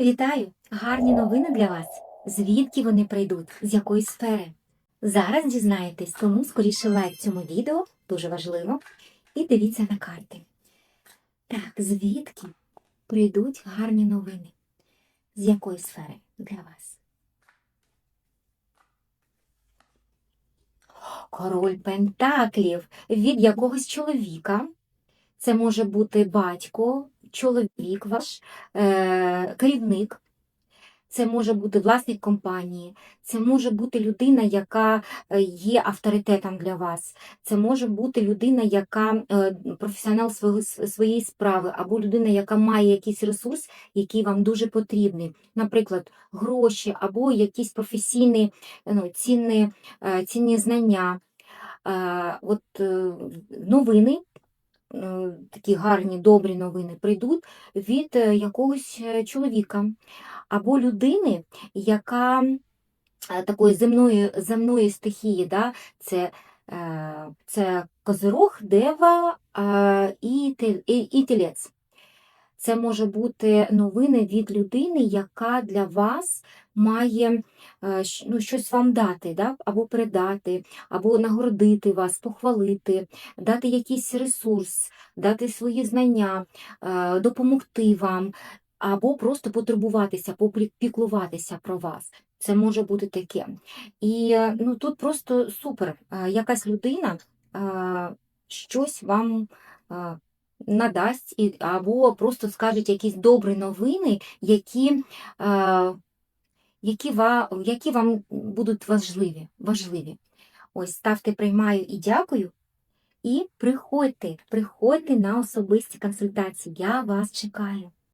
Вітаю! Гарні новини для вас. Звідки вони прийдуть? З якої сфери? Зараз дізнаєтесь, тому скоріше лайк цьому відео, дуже важливо, і дивіться на карти. Так, звідки прийдуть гарні новини? З якої сфери для вас? Король Пентаклів від якогось чоловіка. Це може бути батько, чоловік ваш, е, керівник. Це може бути власник компанії, це може бути людина, яка е, є авторитетом для вас. Це може бути людина, яка е, професіонал своєї справи, або людина, яка має якийсь ресурс, який вам дуже потрібний. Наприклад, гроші, або якісь професійні ну, цінні, е, цінні знання. Е, От е, новини, е, такі гарні, добрі новини прийдуть від е, якогось е, чоловіка або людини, яка е, такої земної, земної стихії, да? це, е, це козирог, дева е, і, і, і тілець. Це може бути новини від людини, яка для вас має е, ну, щось вам дати, да? або передати, або нагородити вас, похвалити, дати якийсь ресурс, дати свої знання, е, допомогти вам, або просто потурбуватися, попіклуватися про вас. Це може бути таке. І е, ну, тут просто супер. Якась людина щось вам надасть, або просто скажуть якісь добрі новини, які, які, ва, які вам будуть важливі. важливі. Ось ставте приймаю і дякую. І приходьте, приходьте на особисті консультації. Я вас чекаю.